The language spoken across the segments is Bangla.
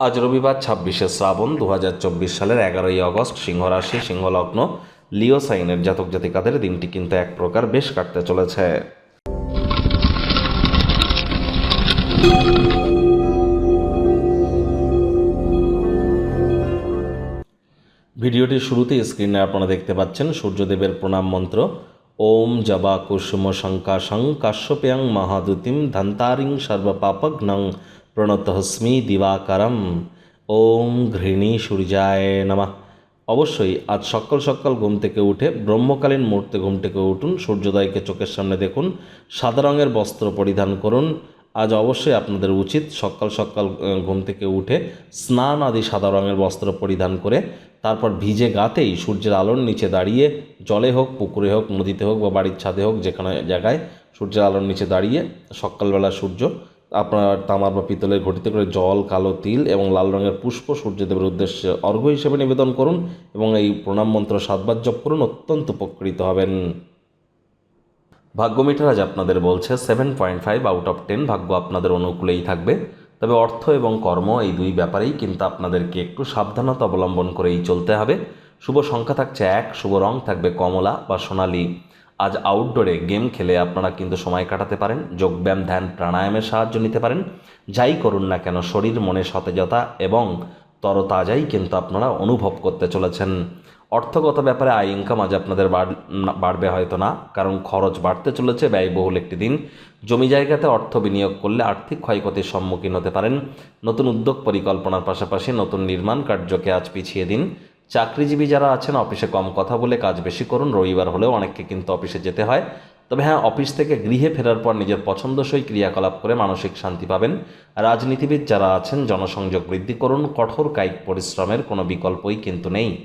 আজ রবিবার ছাব্বিশে শ্রাবণ দুহাজার চব্বিশ সালের এগারোই আগস্ট সিংহ রাশি, সিংহলগ্ন, লিও সাইনের জাতক জাতিকাদের দিনটি কিন্তু এক প্রকার বেশ কাটতে চলেছে। ভিডিওটির শুরুতে স্ক্রিনে আপনারা দেখতে পাচ্ছেন সূর্যদেবের প্রণাম মন্ত্র। ওম জবা কুসুম শঙ্কাশং কাশ্যপ্যাং মহাদুতিম ধন্তারিং সর্বপাপঘ্নং প্রণতহস্মি দিবাকরম। ওম ঘৃণী সূর্যায় নমা। অবশ্যই আজ সকাল সকাল ঘুম থেকে উঠে ব্রহ্মকালীন মুহূর্তে ঘুম থেকে উঠুন, সূর্যোদয়কে চোখের সামনে দেখুন, সাদা রঙের বস্ত্র পরিধান করুন আজ অবশ্যই আপনাদের উচিত সকাল সকাল ঘুম থেকে উঠে স্নান আদি সাদা রঙের বস্ত্র পরিধান করে তারপর ভিজে গাতেই সূর্যের আলোর নিচে দাঁড়িয়ে জলে হোক, পুকুরে হোক, নদীতে হোক বা বাড়ির ছাদে হোক, যেখানে জায়গায় সূর্যের আলোর নিচে দাঁড়িয়ে সকালবেলা সূর্য, আপনার তামার বা পিতলের ঘটিতে করে জল, কালো তিল এবং লাল রঙের পুষ্প সূর্যদেবের উদ্দেশ্যে অর্ঘ্য হিসেবে নিবেদন করুন এবং এই প্রণাম মন্ত্র সাতবার জপ করুন, অত্যন্ত উপকৃত হবেন। ভাগ্য মিটার আজ আপনাদের বলছে seven point five out of ten ভাগ্য আপনাদের অনুকূলেই থাকবে। তবে অর্থ এবং কর্ম এই দুই ব্যাপারেই কিন্তু আপনাদেরকে একটু সাবধানতা অবলম্বন করেই চলতে হবে। শুভ সংখ্যা থাকছে এক, শুভ রং থাকবে কমলা বা সোনালি। আজ আউটডোরে গেম খেলে আপনারা কিন্তু সময় কাটাতে পারেন, যোগব্যায়াম, ধ্যান, প্রাণায়ামের সাহায্য নিতে পারেন। যাই করুন না কেন, শরীর মনে সতেজতা এবং তরতাজাই কিন্তু আপনারা অনুভব করতে চলেছেন। অর্থগত ব্যাপারে আয় ইনকাম আজ আপনাদের বাড়- বাড়বে হয়তো না, কারণ খরচ বাড়তে চলেছে, ব্যয়বহুল একটি দিন। জমি জায়গাতে অর্থ বিনিয়োগ করলে আর্থিক ক্ষয়ক্ষতির সম্মুখীন হতে পারেন। নতুন উদ্যোগ পরিকল্পনার পাশাপাশি নতুন নির্মাণ কার্যকে আজ পিছিয়ে দিন। চাকরিজীবী যারা আছেন, অফিসে কম কথা বলে কাজ বেশি করুন, রবিবার হলেও অনেককে কিন্তু অফিসে যেতে হয়। তবে হ্যাঁ অফিস থেকে গৃহে ফেরার পর নিজের পছন্দসই ক্রিয়াকলাপ করে মানসিক শান্তি পাবেন। রাজনীতিবিদ যারা আছেন, জনসংযোগ বৃদ্ধি করুন, কঠোর কায়িক পরিশ্রমের কোনো বিকল্পই কিন্তু নেই।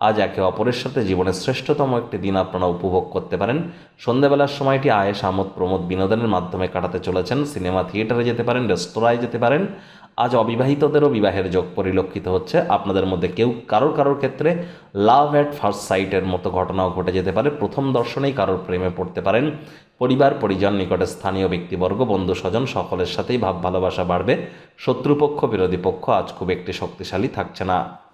আজ একে অপরের সাথে জীবনের শ্রেষ্ঠতম একটি দিন আপনারা উপভোগ করতে পারেন। সন্ধ্যাবেলার সময়টি আয়েস আমোদ প্রমোদ বিনোদনের মাধ্যমে কাটাতে চলেছেন। সিনেমা থিয়েটারে যেতে পারেন, রেস্তোরাঁয় যেতে পারেন। আজ অবিবাহিতদেরও বিবাহের যোগ পরিলক্ষিত হচ্ছে। আপনাদের মধ্যে কেউ কারোর কারোর ক্ষেত্রে লাভ অ্যাট ফার্স্ট সাইটের মতো ঘটনাও ঘটে যেতে পারে। প্রথম দর্শনেই কারোর প্রেমে পড়তে পারেন। পরিবার, পরিজন, নিকটে স্থানীয় ব্যক্তিবর্গ বন্ধু স্বজন সকলের সাথেই ভাব ভালোবাসা বাড়বে। শত্রুপক্ষ, বিরোধী পক্ষ আজ খুব একটি শক্তিশালী থাকছে না।